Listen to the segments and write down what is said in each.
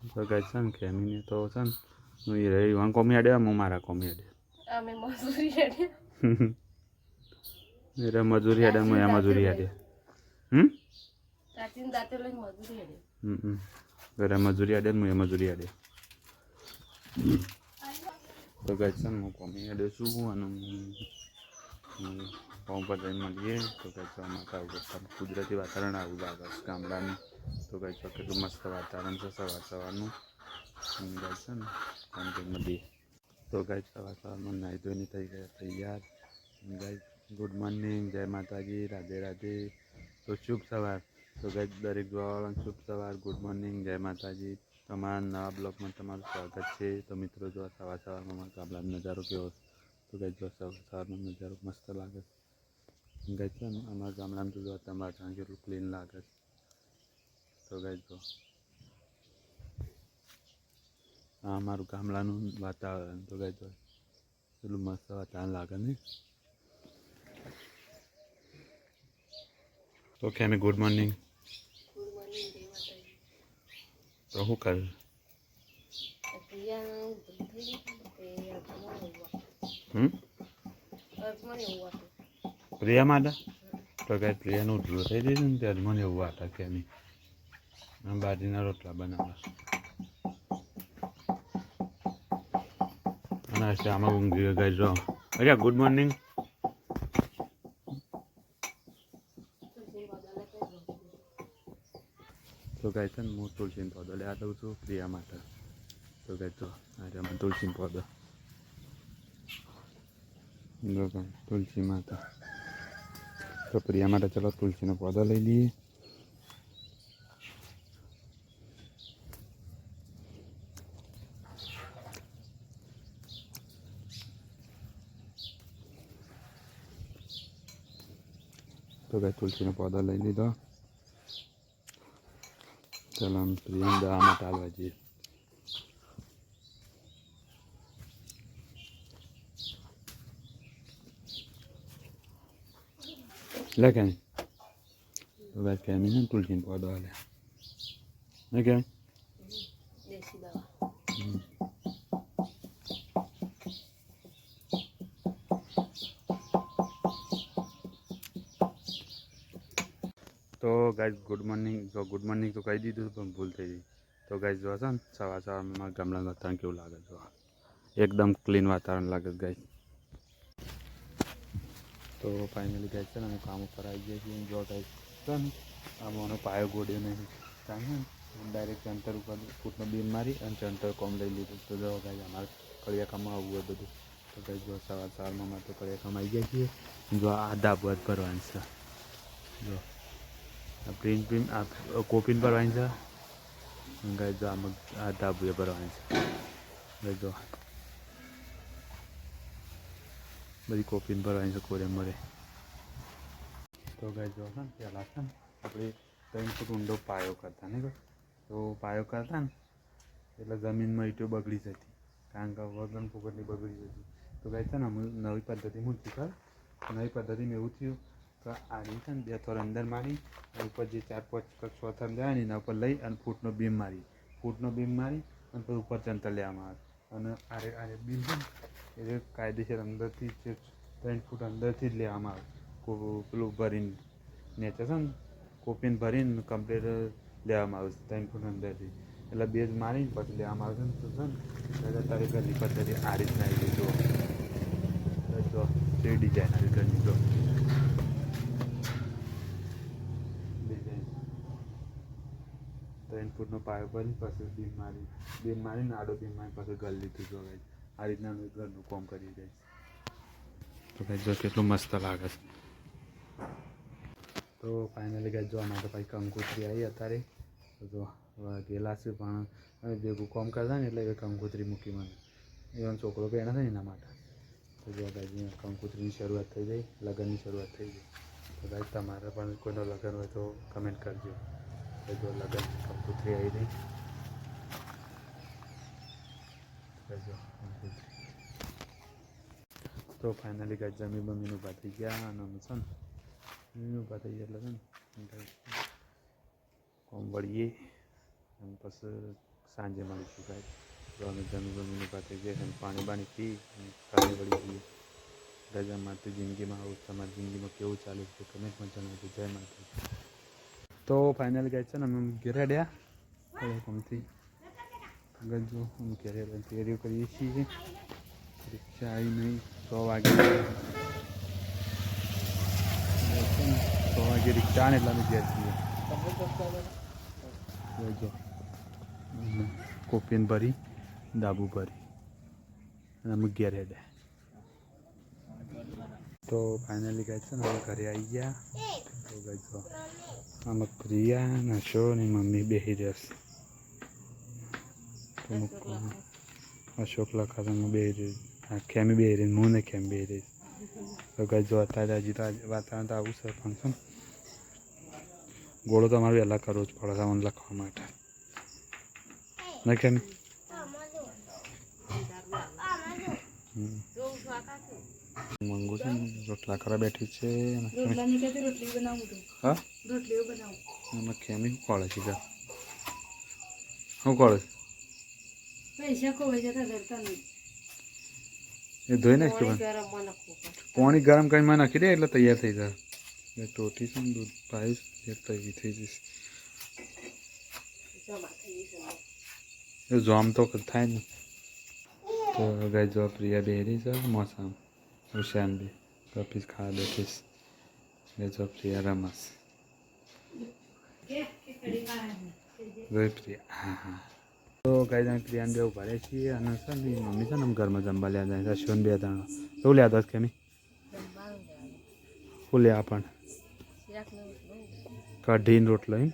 તો ગાય છે ને ખેમીને તો છે ને હું એ રહી વાં કોમી આડે હું મારા કોમી આડે. અમે મજૂરી હેડે એ મજૂરી આડે હું એ મજૂરી આડે. હમ? ચાચીને દાંતે લઈને મજૂરી હેડે હમ ઘરે મજૂરી આડે હું એ મજૂરી આડે. તો ગાય છે ને હું કોમી આડે છું અને ફોર્મ પર જઈને મળીએ. તો ગાય છે અમારા કુદરતી વાતાવરણ આવું લાગે ગામડાનું. તો ગાય છો કેટલું મસ્ત વાતાવરણ છે, સવાર સવારનું. ગઈ છે ને ફોર્મ પર મળીએ તો ગાય સવાર સવારમાં નાહી ધોઈને થઈ ગયા તૈયાર ગાય ગુડ મોર્નિંગ, જય માતાજી, રાધે રાધે. તો શુભ સવાર. તો ગાય દરેક જોવાવાળાને શુભ સવાર, ગુડ મોર્નિંગ, જય માતાજી. તમારા નવા બ્લોગમાં તમારું સ્વાગત છે. તો મિત્રો, જો સવાર સવારમાં મારા ગામડાનો નજારો કેવો? તો ગાય જો સવાર સવારનો નજારો મસ્ત લાગે ગાય છે અમારા ગામડામાં જો તમારા ત્યાં ક્લીન લાગે છે. તો ગાઈ તો આ અમારું ગામડાનું વાતાવરણ તો ગાય તો પેલું મસ્ત વાતાવરણ લાગે ને. તો કેમી ગુડ મોર્નિંગ તો શું કર? પ્રિયા માટે તો કાંઈ પ્રિયાનું ઉઠલું થઈ જશે ને, ત્યારે મને એવું આટા આમ બાજરીના રોટલા બનાવવા અને આજે આમાં ઊંઘી ગઈ જો અરે ગુડ મોર્નિંગ તો ગાય છે હું તુલસીનો પૌધો લેવા દઉં છું પ્રિયા માટે તો ગાય તો આજે અમે તુલસીનો પૌધો ગાય તુલસી માટે તો પ્રિયા માટે ચલો તુલસીનો પૌધો લઈ લઈએ તો ગાય તુલસીનો પૌધો લઈ લીધો ચાલો આમ પ્રિયમ દવા માટે હાલવા જઈએ લે કે તો ગાય કેમી ને તુલસીનો પૌધો હાલે ને કે દેશી દવા તો ગાઈઝ ગુડ મોર્નિંગ જો ગુડ મોર્નિંગ તો કહી દીધું પણ ભૂલ થઈ ગઈ. તો ગાઈઝ જોવા છે ને, સવાર સવારમાં ગામડાનું વાતાવરણ કેવું લાગે? છે એકદમ ક્લીન વાતાવરણ લાગે ગાઈઝ તો ફાઇનલી ગાઈઝ છે ને કામ ઉપર આવી ગયા છીએ. જો ગાઈઝ છે ને, આમાં પાયો ગોડ્યો નહીં. કારણ ડાયરેક્ટ ચંતર ઉપર ફૂટનો બીમ મારી અને ચંતર કોમ લઈ લીધું. તો જો ગાઈઝ અમારે કળિયા કામમાં આવવું બધું. તો ગાઈઝ જો સવાર સવારમાં અમારે તો કળિયા કામ આવી ગયા છીએ. જો આ જ ભરવાનું છે. જો. પ્રિન્ટ પ્રિન્ટ આ કોપીન ભરવાની છે. ગાય જો આમાં આ ધાબુએ ભરવાની છે. ગાય જો. બધી કોપીન ભરવાની છે કોરે મરે તો ગાય જો છે ને પહેલાં છે ને, આપણે ત્રણ ફૂટ ઊંડો પાયો કરતા ને તો? પાયો કરતા ને, એટલે જમીનમાં ઈટો બગડી જતી. કારણ કે વગન ફૂગટની બગડી જતી. તો ગાય છે ને નવી પદ્ધતિ મૂકી કર નવી પદ્ધતિમાં એવું થયું તો આ રીતે બે થોર અંદર મારી અને ઉપર જે ચાર પાંચ કે છ થર જાય ને એના ઉપર લઈ અને ફૂટનો બીમ મારી. ફૂટનો બીમ મારી અને પછી ઉપર ચંતર લેવામાં આવે. અને આરે આરે બીમ છે એ કાયદેસર અંદરથી જે, ત્રણ ફૂટ અંદરથી જ લેવામાં આવે. પેલું ભરીને નેચર છે ને, કોપીને ભરીને કમ્પ્લીટ લેવામાં આવે છે, ત્રણ ફૂટ અંદરથી. એટલે બેઝ મારીને પછી લેવામાં આવે છે ને, તો છે ને તારી ઘરની પદ્ધતિ આ રીતના આવી જો તે ડિઝાઇન આવી ઘરની જો ડિઝાઇન ત્રણ ફૂટનો પાયો ભરી પછી બીમ મારી બીમ મારીને આડો બીમ મારી પછી ઘર લીધું જો ગાઈસ આ રીતના અમે ઘરનું કામ કરી ગઈ તો ગાઈસ જો કેટલું મસ્ત લાગે છે. તો ફાઇનલી ગાઈસ જો અમારે ભાઈ કંકોત્રી આવી અત્યારે. તો જો હવે છે પણ અમે ભેગું કામ કરતા ને એટલે કંકોત્રી મૂકી મને. એવાનો છોકરો પહેણા થાય ને એના માટે. તો જો ભાઈ કંકોત્રીની શરૂઆત થઈ જાય લગ્નની શરૂઆત થઈ જાય તો ભાઈ તમારે પણ કોઈનો લગ્ન હોય તો કમેન્ટ કરજો. જો લગ્ન કંકોત્રી આવી રહી તો ફાઇનલી ગાય જમી બમીનું ઊભા થઈ ગયા અને અમે છે ને ઊભા થઈ ગયા એટલે છે ને કોમ વળીએ અને પછી સાંજે મળીશું કાંઈ તો અમે જમી ઊભા થઈ ગયા અને પાણી બાણી પી અને કાલે વળી જઈએ રાજા માતા જિંદગીમાં આવું તમારી જિંદગીમાં કેવું ચાલે છે કમેન્ટમાં જણાવજો જય માતા તો ફાઇનલ ગયા છે ને અમે ઘેરે અડ્યા. ગમતી આગળ જો હું ઘેરે તૈયારીઓ કરીએ છીએ. રિક્ષા આવી નહીં સો વાગે. સો વાગે રિક્ષા ને એટલે ઘેર છીએ. જો કોપીન ભરી, ડાબુ ભરી. અને અમે ઘેરે તો ફાઇનલી કહે છે ને ઘરે આવી ગયા. આમાં પ્રિયા નશો ને મમ્મી બેસી રહેશે તો મૂકો અશોક લખાતા બે રહી ખેમી બે રહી હું ને ખેમ બે રહી તો કહે જો અત્યારે હજી તો વાતાવરણ તો આવું છે ફંક્શન ગોળો તો અમારે વહેલા કરવો જ પડે સામાન લખવા માટે ના કેમ હમ. જોઉં છું આ કાચું. મંગુ છે ને રોટલા કરવા બેઠી છે અને ખેમી- રોટલાની કહેતી રોટલી બનાવું તું હા રોટલીઓ બનાવું એમાં ખેમી શું ખોળે છે જા શું ખોળે છે પૈસા ખોવાઈ જતા ધરતા નહીં એ ધોઈ નાખ કે પાણી ગરમમાં નાખવું પડે. પાણી ગરમ કરીને માં નાખી દે એટલે તૈયાર થઈ જાય એ ટોટી છે ને દૂધ પાઈશ એ તૈયાર થઈ જશે જમા થઈ જશે એ જોમ તો થાય ને તો ગાય જો પ્રિયા બેરી છે, મોસમ. હુશેન બી. કપીસ ખાવા બેઠીશ એ જો પ્રિયા રમસ જોઈ પ્રિયા. હા હા. તો કઈ જાણ પ્રિયાને બે ઊભા રહે છીએ અને છે ને મમ્મી છે ને, આમ ઘરમાં જમવા લ્યા જાય શિવન બે ત્રણ. શું લ્યા દસ કેમી. શું લ્યા પણ. કઢીને રોટલો, એમ?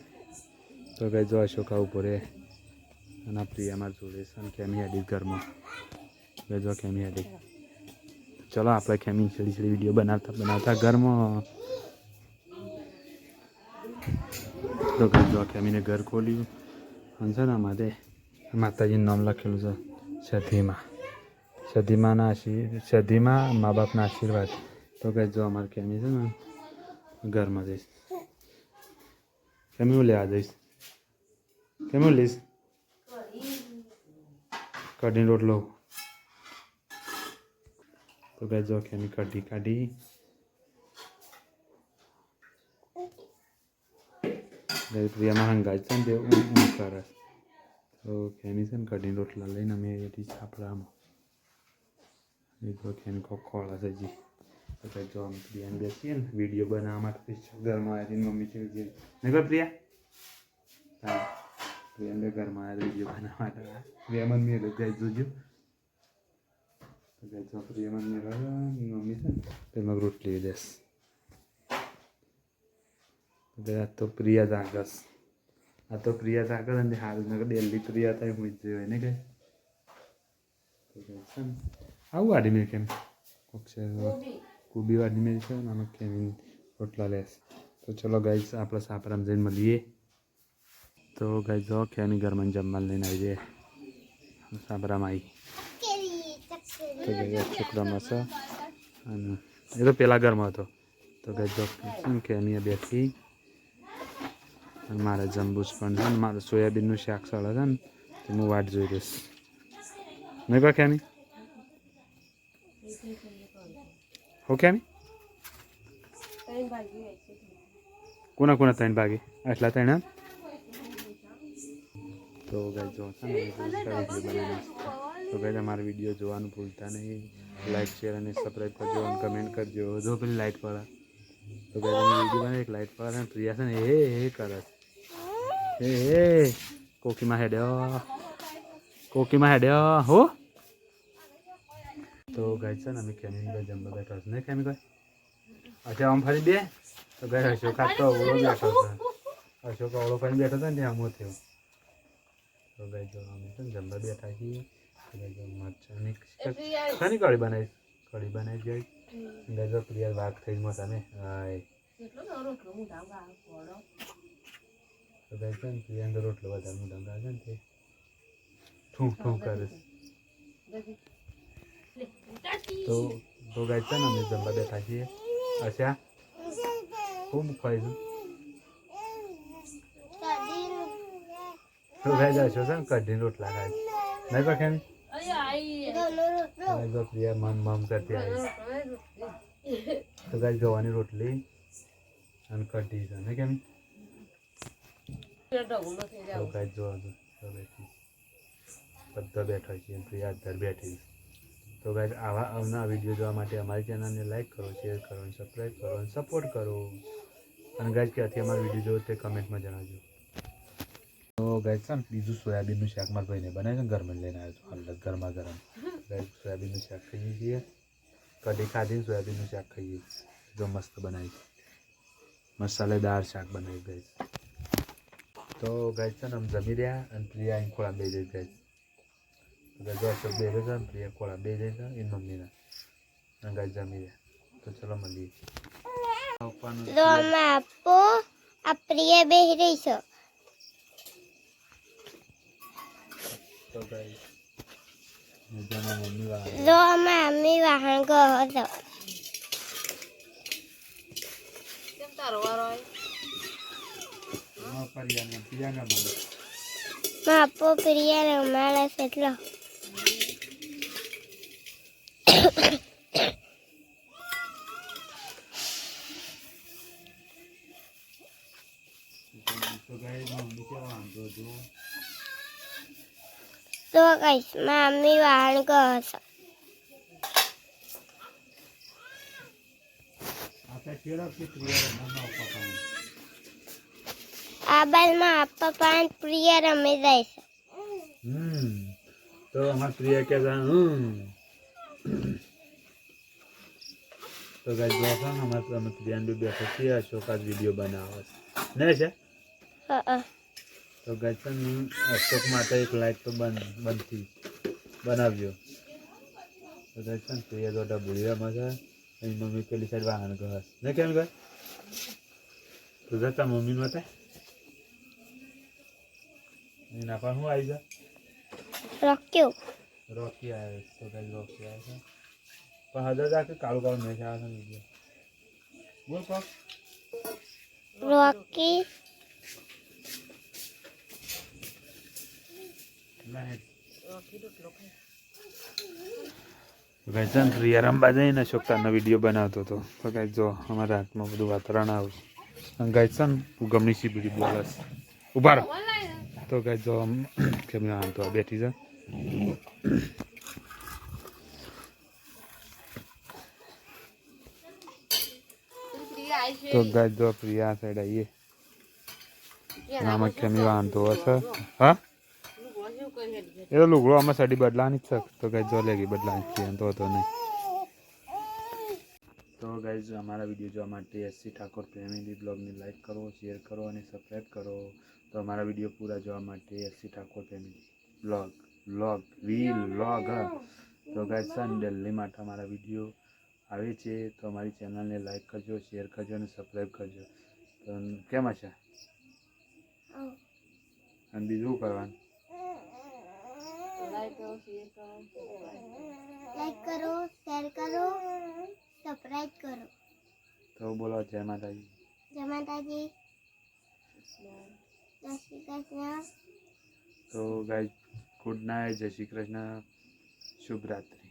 તો કઈ જો અશોકા ઊભો રહે. અને પ્રિયા મારી જોડે છે કેમી હેડી ઘરમાં. જો કેમી હેડી. ચલો આપણે કેમી છેલ્લી છેલ્લી વીડિયો બનાવતા બનાવતા ઘરમાં. તો જો કેમીને ઘર ખોલ્યું. અને છે ને અમારે માતાજીનું નામ લખેલું છે સધીમાં. સધીમાના આશીર્ સધીમાં મા બાપના આશીર્વાદ. તો જો અમારે કેમી છે ને ઘરમાં જઈશ. કેમ લેવા જઈશ? કેમ લઈશ? કઢી. રોટલો. તો કઈ જો કેમી કઢી કાઢી ગઈ પ્રિયામાં હંગાજ છે ને તે ઊં ઊં કરે તો ખેની છે ને કઢી રોટલા લઈને અમે એથી છાપડામાં એ તો ખેની ખોળા છે જી કઈ જો આમ પ્રિયાને બેસીએ ને વીડિયો બનાવવા માટે ઘરમાં આવીને મમ્મી છે જે નહીં પ્રિયા પ્રિયાને ઘરમાં આવ્યા વીડિયો બનાવવા માટે પ્રિયામન મેં જાય જોજો તો કઈ જો પ્રિયામન મેં મમ્મી છે ને તેમાં રોટલી દેશ આ તો પ્રિયા જાગસ આ તો પ્રિયા જાગસ અને હારું નગર દિલ્હી પ્રિયા થાય હું જ હોય ને કઈ આવું વાડી મેં કેમ ઓકે કોબી. વાડી મેં છે નાનો આમાં કેમ રોટલા લેસ તો ચલો ગાઈસ આપણે સાપરામ જઈને મળીએ તો ગાઈઝ જો ખેની ઘરમાં જમવાનું લઈને આવી જાય સાપરામ આવી તો ગાઈ છોકરામાં છે અને એ તો પેલા ઘરમાં હતો. તો ગાઈ જો શું કે અહીંયા બેઠી. અને મારે જમવું જ પણ છે ને, મારે સોયાબીનનું શાક સળે છે ને, તો હું વાટ જોઈ દઈશ નહીં કહો ખ્યાની હો હોય છે. કોના કોના ત્રણ ભાગી? આટલા ત્રણ તો ગાય જો છે ને તો ગાઈ અમારા વીડિયો જોવાનું ભૂલતા નહીં. લાઈક શેર અને સબસ્ક્રાઈબ કરજો અને કમેન્ટ કરજો. જો પેલી લાઈટ પડે તો ગાઈ તમે વીડિયો બને એક લાઈટ પડે અને પ્રિયા છે ને, એ એ કરે એ એ, કોકીમાં હેડ્યો. કોકીમાં હેડ્યો. હો? તો ગાઈ છે ને, અમે કેમી બધા જમવા બેઠા છે. ને કેમી કોઈ અચ્છા આમ ફરી બે? તો ગાય અશોક આ તો ઓળો બેઠો હતો અશોક ઓળો ફરી બેઠો હતો ને ત્યાં આમો થયો. તો ગાય જો અમે ને જમવા બેઠા છીએ. જો મરચાંની શાની કઢી બનાવી કઢી બનાવી ગઈ જો પ્રિયા વાઘ થઈ મસા ને હાય. કેટલો નવો રોટલો? હું ધામ ગાળો ફોડો. તો ગઈ છે ને પ્રિયા અંદર રોટલો વધારે મોટા છે ને ઠું ઠું કરે. તો તો છે ને અમે જમવા બેઠા છીએ. અચ્છા. હું મુખવાઈ છું તો છે કઢીને રોટલા ખાય. નહીં ગાઈઝ જો મમ મમ કરતી તો ગાઈઝ ગવાની રોટલી અને કઢી છે. કેમ? તો ગાઈઝ જો બધા બેઠા છીએ. પ્રિયા ઘર બેઠી. તો ગાઈઝ આવા આવના વીડિયો જોવા માટે અમારી ચેનલને લાઈક કરો શેર કરો, અને સબસ્ક્રાઈબ કરો, અને સપોર્ટ કરો. અને ગાઈઝ ક્યાંથી અમારો વીડિયો જોવો તે કમેન્ટમાં જણાવજો. તો ગાય છે ને, બીજું સોયાબીનનું શાક મારા ભાઈને બનાવે છે ઘરમાં લઈને આવ્યો છું. હાલ ગરમા ગરમ. ગાઈઝ સોયાબીનનું શાક ખાઈએ છીએ. કઢી ખાધીને સોયાબીનનું શાક ખાઈએ જો મસ્ત બનાવી. મસાલેદાર શાક બનાવી ગઈ. તો ગાઈઝ છે ને આમ જમી રહ્યા અને પ્રિયા અહીં ખોળા બે જઈ ગઈ જો અશોક બે ને પ્રિયા ખોળા બે છે એની મમ્મીના. અને ગાઈઝ જમી રહ્યા. તો ચલો મળીએ. આપો આ પ્રિય બેહી રહી છો. તો વાળા જો અમે અમ્મી વાહન ગયો હતો કેમ તારો વારો મળે માં આપો પ્રિય રમાડે છે એટલો તો ગાઈઝ મમ્મી કેવા વાંધો જો તો કહીશ મમ્મી વાળ વાહન ગયો હતો આપણે કેળા કે પ્રિયા રમવામાં પપ્પા આ બાજુમાં આપા પાંચ પ્રિય રમે હમ તો અમાર પ્રિયા કે છે હમ. તો ગાઈસ જો અમાર પ્રિયાન બી બેઠો છીએ અશોક આજ વીડિયો બનાવે છે. ને છે? હં. તો ગાઈસ છે અશોક માટે એક લાઈક તો બન બનતી બનાવ્યો. તો ગાઈસ પ્રિય પ્રિયા તો છે એની મમ્મી પેલી સાઈડ વાહન ઘર. ને કેમ ઘર તો જતા મમ્મી માટે એના પણ હું આવી જા રોક્યો. રોકી આવે તો કઈ રોકી આવે છે. પણ હજાર જાકે કાળું કાળું મેચ આવે છે બોલ પગ રોકી પ્રિયા ને જઈને અશોકતાનો વીડિયો બનાવતો હતો. તો કઈ જો અમારા હાથમાં બધું વાતાવરણ આવે અને ગઈસન સી સીબડી બોલસ ઊભા રહો. તો કઈ જો આમ કેમ આમ તો બેઠી છે. તો ગાય જો પ્રિયા સાઈડ આવીએ. નામ કેમ વાંધો હશે? હા લુગડો જેવું કઈ હેડ છે. એ તો લુગડો આમાં સાડી બદલાવાની જ છે. તો ગાય જો લેગી બદલાવાની છે એમ તો હતો નહીં. તો ગાઈઝ અમારા વીડિયો જોવા માટે એસસી ઠાકોર ફેમિલી બ્લોગને લાઈક કરો શેર કરો અને સબસ્ક્રાઈબ કરો. તો અમારા વીડિયો પૂરા જોવા માટે SC Thakor family blog blog vlog તો ગાઈઝ સન દિલ્હી માટે અમારા વીડિયો આવે છે. તો અમારી ચેનલને લાઈક કરજો શેર કરજો અને સબસ્ક્રાઈબ કરજો. તો કેમ હશે? અને બીજું શું કરવાનું? લાઈક કરો શેર કરો. લાઈક કરો શેર કરો સબસ્ક્રાઈબ કરો. તો બોલો જય માતાજી. જય માતાજી. જય શ્રી કૃષ્ણ. તો ગાઈઝ ગુડ નાઇટ જય શ્રી કૃષ્ણ. શુભ રાત્રિ